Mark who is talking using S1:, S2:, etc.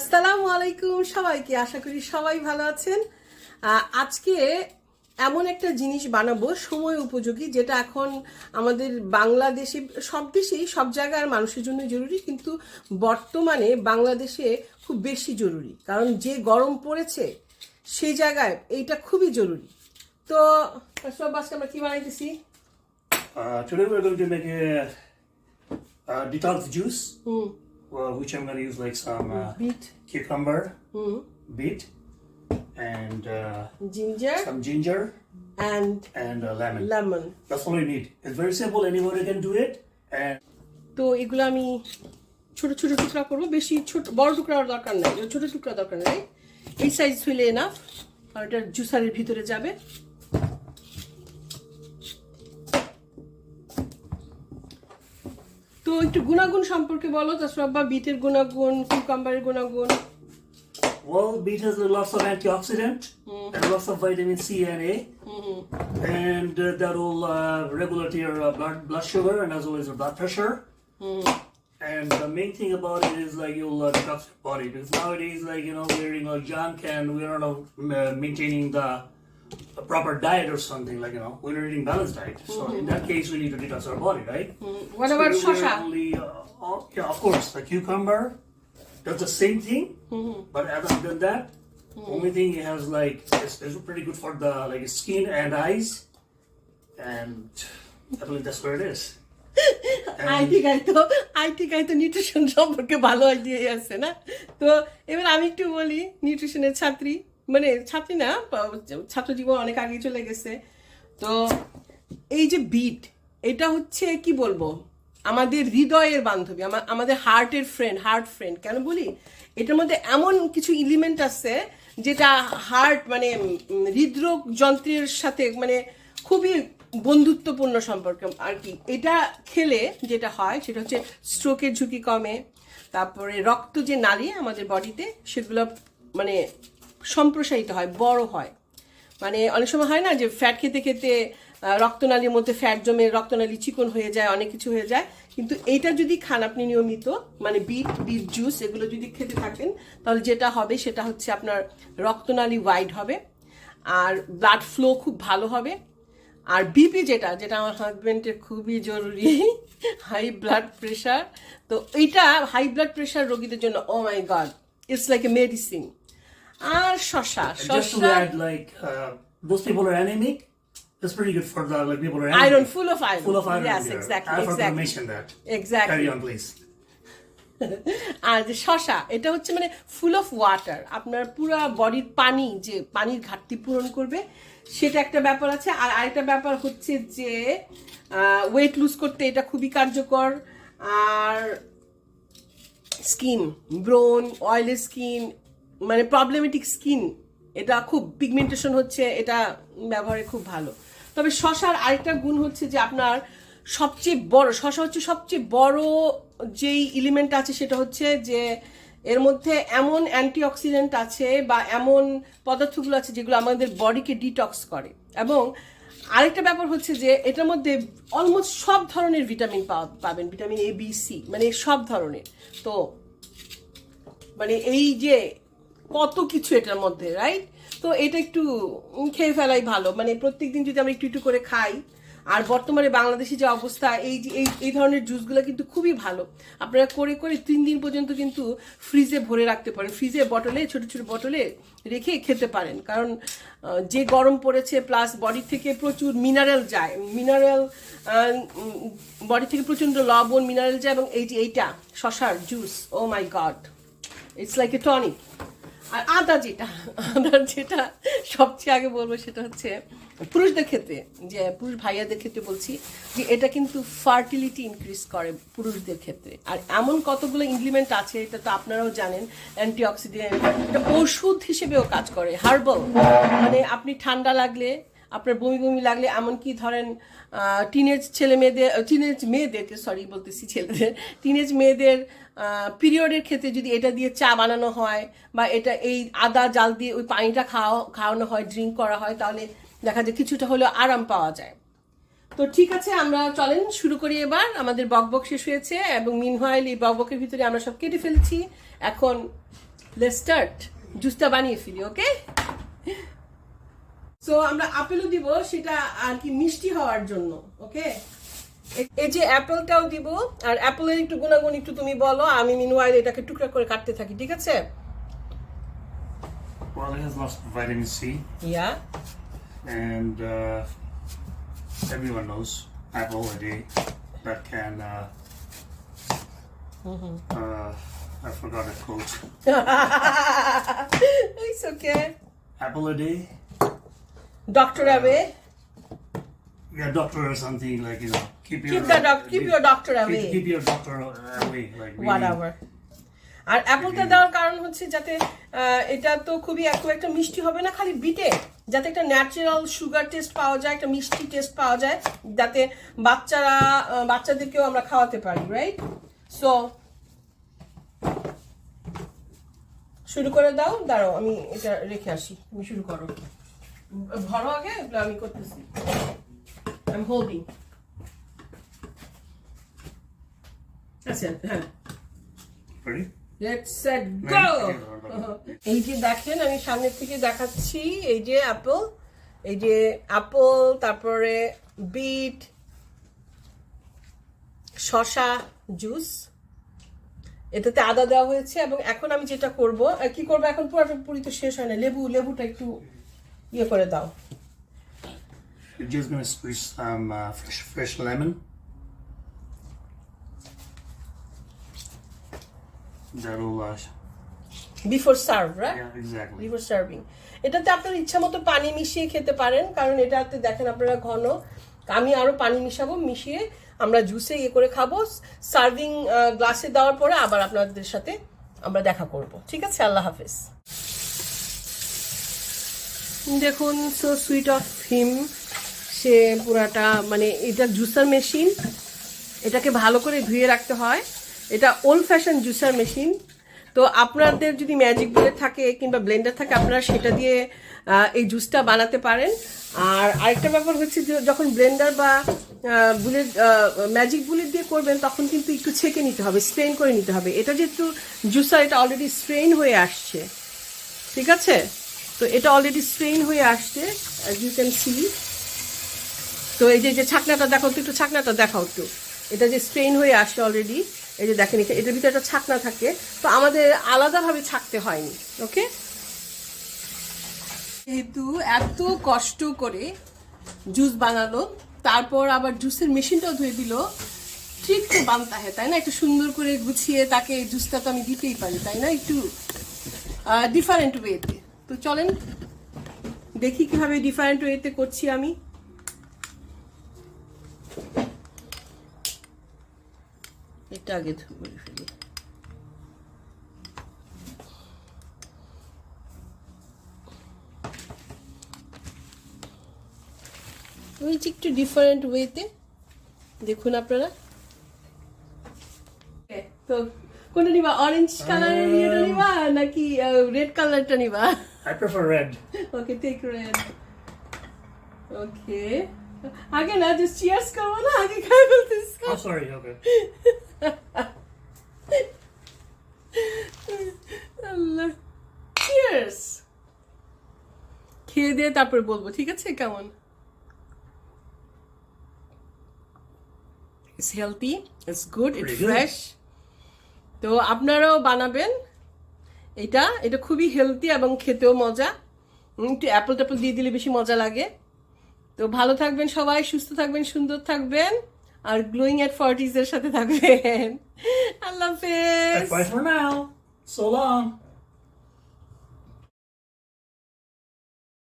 S1: আসসালামু আলাইকুম সবাইকে আশা করি সবাই ভালো আছেন। আজকে এমন একটা জিনিস বানাবো সময় উপযোগী যেটা এখন আমাদের বাংলাদেশে সব দেশেই সব জায়গার মানুষের জন্য জরুরি কিন্তু বর্তমানে বাংলাদেশে খুব বেশি জরুরি। কারণ যে গরম পড়েছে সেই জায়গায় এইটা খুবই জরুরি। তো সব আজকে আমরা কি বানাইতেছি?
S2: today we're going to make a, a detox juice,
S1: হুম।
S2: Uh, which I'm to use like some uh,
S1: beet
S2: cucumber,
S1: হুম
S2: beet, and uh,
S1: ginger
S2: some ginger
S1: and
S2: and uh, lemon.
S1: Lemon
S2: That's all you need. It's very simple. Anybody can do it. And
S1: তো এগুলো আমি ছোট ছোট টুকরা করব বেশি ছোট বড় টুকরার দরকার নাই ছোট টুকরা দরকার নাই এই সাইজ হইলে এনাফ আর এটা জুসারের ভিতরে যাবে তো একটু গুণাগুণ সম্পর্কে বলো তাসরাব বা বিটের গুণাগুণ কুকাম্বারের গুণাগুণ
S2: well, beet has lots of antioxidant and lots of vitamin C and A, and uh, that will uh, regulate your uh, blood blood sugar and as well as your blood pressure. And the main thing about it is like you'll uh, detox your body because nowadays, like you know, we're eating all junk and we're not uh, maintaining the a proper diet or something like you know we're eating balanced diet. So in that case, we need to detox our body, right?
S1: What about
S2: So we're
S1: শসা
S2: only, uh, all- yeah, of course, the cucumber does the same thing, but other than that, only thing it has like it's, it's pretty good for the like skin and eyes, and I believe that's where it is.
S1: I ঠিক তো I ঠিক তো nutrition সম্পর্কে ভালো idea আছে না তো এবার আমি একটু বলি নিউট্রিশনের ছাত্রী মানে ছাত্রী না ছাত্র জীবন অনেক আগে চলে গেছে। তো এই যে বিট এটা হচ্ছে কি বলব? আমাদের হৃদয়ের বান্ধবী, আমা- আমাদের হার্টের ফ্রেন্ড হার্ট ফ্রেন্ড কেন বলি? এটার মধ্যে এমন কিছু এলিমেন্ট আছে যেটা হার্ট মানে হৃদরোগ যন্ত্রের সাথে মানে খুবই বন্ধুত্বপূর্ণ সম্পর্ক। আর কি, এটা খেলে যেটা হয়, সেটা হচ্ছে স্ট্রোকের ঝুঁকি কমে। তারপরে রক্ত যে নালী আমাদের বডিতে সেগুলো মানে সম্প্রসারিত হয়, বড় হয়। মানে অনেক সময় হয় না যে ফ্যাট খেতে খেতে রক্তনালীর মধ্যে ফ্যাট জমে রক্তনালী চিকন হয়ে যায়, অনেক কিছু হয়ে যায়। কিন্তু এইটা যদি খান আপনি নিয়মিত মানে বিট বিট জুস এগুলো যদি খেতে থাকেন, তাহলে যেটা হবে সেটা হচ্ছে আপনার রক্তনালী ওয়াইড হবে। আর ব্লাড ফ্লো খুব ভালো হবে। আর বিপি যেটা যেটা আমার হাজবেন্ডের খুবই জরুরি হাই ব্লাড প্রেশার তো এইটা হাই ব্লাড প্রেশার রোগীদের জন্য ও my god it's like a medicine আর শশা
S2: to
S1: শশা
S2: uh, those people are anemic, it's pretty good for the like people are anemic.
S1: iron full of iron
S2: full of iron.
S1: yes
S2: there.
S1: exactly
S2: I forgot to
S1: exactly
S2: mention that.
S1: exactly
S2: Carry on, please.
S1: আর যে শশা এটা হচ্ছে মানে full of water আপনার পুরো বডির পানি যে পানির ঘাটতি পূরণ করবে সেটা একটা ব্যাপার আছে আর আরেকটা ব্যাপার হচ্ছে যে ওয়েট লুজ করতে এটা খুবই কার্যকর আর স্কিন ব্রোন অয়েলি স্কিন মানে প্রবলেমেটিক স্কিন এটা খুব পিগমেন্টেশন হচ্ছে, এটা ব্যবহারে খুব ভালো। তবে শশার আরেকটা গুণ হচ্ছে যে আপনার সবচেয়ে বড়, শশা হচ্ছে সবচেয়ে বড় যেই এলিমেন্ট আছে সেটা হচ্ছে যে এর মধ্যে এমন অ্যান্টিঅক্সিডেন্ট আছে বা এমন পদার্থগুলো আছে যেগুলো আমাদের বডিকে ডিটক্স করে। এবং আরেকটা ব্যাপার হচ্ছে যে এটার মধ্যে অলমোস্ট সব ধরনের ভিটামিন পাবেন ভিটামিন এ বি সি মানে সব ধরনের। তো মানে এই যে কত কিছু এটার মধ্যে রাইট তো এটা একটু খেয়ে ফেলাই ভালো। মানে প্রত্যেকদিন যদি আমরা একটু একটু করে খাই, আর বর্তমানে বাংলাদেশে যে অবস্থা, এই যে, এই এই ধরনের জুসগুলো কিন্তু খুবই ভালো। আপনারা করে করে তিন দিন পর্যন্ত কিন্তু ফ্রিজে ভরে রাখতে পারেন। ফ্রিজে বটলে, ছোট ছোট বটলে রেখে খেতে পারেন। কারণ যে গরম পড়েছে প্লাস বডি থেকে প্রচুর মিনারেল যায়। মিনারেল বডি থেকে প্রচণ্ড লবণ মিনারেল যায় এবং এই যে এইটা, শশার juice O my god it's like a tonic আর আদা যেটা আদা যেটা সবচেয়ে আগে বলব সেটা হচ্ছে পুরুষদের ক্ষেত্রে, যে পুরুষ ভাইয়াদের ক্ষেত্রে বলছি যে এটা কিন্তু ফার্টিলিটি ইনক্রিজ করে পুরুষদের ক্ষেত্রে। আর এমন কতগুলো ইমপ্লিমেন্ট আছে এটা তো আপনারাও জানেন অ্যান্টিঅক্সিডেন্ট এটা ওষুধ হিসেবেও কাজ করে হার্বাল মানে আপনি ঠান্ডা লাগলে আপনার বমি বমি লাগলে, এমনকি ধরেন টিনেজ ছেলে মেয়েদের টিনেজ মেয়েদেরকে সরি বলতেছি ছেলেদের টিনেজ মেয়েদের পিরিয়ডের ক্ষেত্রে যদি এটা দিয়ে চা বানানো হয় বা এটা এই আদা জাল দিয়ে ওই পানিটা খাওয়া, খাওয়ানো হয় ড্রিঙ্ক করা হয়, তাহলে দেখা যায় কিছুটা হলেও আরাম পাওয়া যায়। তো ঠিক আছে, আমরা চলেন, শুরু করি এবার। আমাদের বকবক শেষ হয়েছে এবং মিনহাইল এই বকবকের ভিতরে আমরা সব কেটে ফেলছি। এখন লেটস স্টার্ট জুসটা বানিয়ে ফেলি ওকে সো আমরা আপেলও দিব সেটা আর কি মিষ্টি হওয়ার জন্য ওকে এই যে অ্যাপেলটাও দিব আর অ্যাপেলের একটু গুণাগুণ একটু তুমি বলো আমি মিনওয়াইল এটাকে টুকরা করে কাটতে থাকি ঠিক আছে
S2: Well, it has lots of vitamin C,
S1: yeah
S2: and uh, everyone knows apple a day that can. Uh, uh, I forgot a quote.
S1: It's okay
S2: Apple a day.
S1: Doctor away
S2: Yeah, doctor or something like you know. Keep your
S1: Keep the doc- keep your doctor away.
S2: Keep, keep your doctor away. Like really.
S1: What আর অ্যাপলটা দেওয়ার কারণ হচ্ছে যাতে এটা তো খুবই খুব একটা মিষ্টি হবে না খালি বিটে যাতে একটা ন্যাচারাল সুগার টেস্ট পাওয়া যায় একটা মিষ্টি টেস্ট পাওয়া যায় যাতে বাচ্চারা বাচ্চাদেরকেও আমরা খাওয়াতে পারি রাইট সো শুরু করে দাও দাঁড়াও আমি এটা রেখে আসি তুমি শুরু করো ভরো আগে এগুলো আমি করতেছি। আই এম হোল্ডিং আচ্ছা হ্যাঁ? এই যে দেখেন আমি সামনের থেকে দেখাচ্ছি এই যে আপেল এই যে অ্যাপল তারপরে বিট শশা জুস এটাতে আদা দেওয়া হয়েছে এবং এখন আমি যেটা করব কি করব? এখন পুরোপুরি তো শেষ হয় না লেবু লেবুটা একটু ইয়ে করে দাও।
S2: Just gonna squeeze some uh, fresh, fresh lemon. That'll, uh,
S1: before
S2: serve right.
S1: Liver serving এটাতে আপনার ইচ্ছা মতো পানি মিশিয়ে খেতে পারেন কারণ এটাতে দেখেন আপনারা ঘন। আমি আরও পানি মিশাবো মিশিয়ে আমরা জুসে ইয়ে করে খাব। সার্ভিং গ্লাসে দেওয়ার পরে আবার আপনাদের সাথে আমরা দেখা করব। ঠিক আছে? আল্লাহ হাফেজ। দেখুন সো সুইট অফ হিম সে পুরাটা মানে এটা জুসার মেশিন এটাকে ভালো করে ধুয়ে রাখতে হয়। এটা ওল্ড ফ্যাশন জুসার মেশিন তো আপনাদের যদি ম্যাজিক বুলেট থাকে কিংবা ব্লেন্ডার থাকে, আপনারা সেটা দিয়ে এই জুসটা বানাতে পারেন। আর আরেকটা ব্যাপার হচ্ছে যখন ব্লেন্ডার বা বুলেট ম্যাজিক বুলেট দিয়ে করবেন, তখন কিন্তু একটু ছেঁকে নিতে হবে স্ট্রেন করে নিতে হবে। এটা যেহেতু জুসার এটা অলরেডি স্ট্রেন হয়ে আসছে। ঠিক আছে? তো এটা অলরেডি স্ট্রেন হয়ে আসছে অ্যাজ ইউ ক্যান সি তো এই যে যে ছাকনাটা দেখো, একটু ছাকনাটা দেখাও একটু। এটা যে স্ট্রেন হয়ে আসছে অলরেডি এই যে দেখেন এটার ভিতরে একটা ছাকনা থাকে। তো আমাদের আলাদাভাবে ছাকতে হয়নি ওকে যেহেতু এত কষ্ট করে জুস বানালো, তারপর আবার জুসের মেশিনটাও ধুয়ে দিল, ঠিক তো বানতা হয়, তাই না? একটু সুন্দর করে গুছিয়ে তাকে জুসটা তো আমি দিতেই পারি, তাই না? একটু ডিফারেন্ট ওয়েতে তো চলেন, দেখি কীভাবে ডিফারেন্ট ওয়েতে করছি আমি। এটা আগে ফেলি। ওই যে একটু ডিফারেন্ট ওয়েতে দেখুন আপনারা। তো কোনটা নিবা? অরেঞ্জ কালারের নিবা নাকি রেড কালারটা নিবা?
S2: I prefer red.
S1: Okay take red okay আগে না জাস্ট চিয়ার্স করব না আগে খাই ফেলতেছ
S2: Oh, sorry. Okay.
S1: আল্লাহ চিয়ার্স খেয়ে দিয়ে তারপর বলব ঠিক আছে? কেমন? It's healthy
S2: it's good
S1: it's fresh তো আপনারাও বানাবেন। এটা এটা খুবই হেলদি এবং খেতেও মজা একটু অ্যাপল ট্যাপল দিয়ে দিলে বেশি মজা লাগে তো ভালো থাকবেন সবাই, সুস্থ থাকবেন, সুন্দর থাকবেন, আর গ্লোয়িং এট ফর্টিজ এর সাথে থাকবেন আল্লাহ হাফেজ.
S2: So.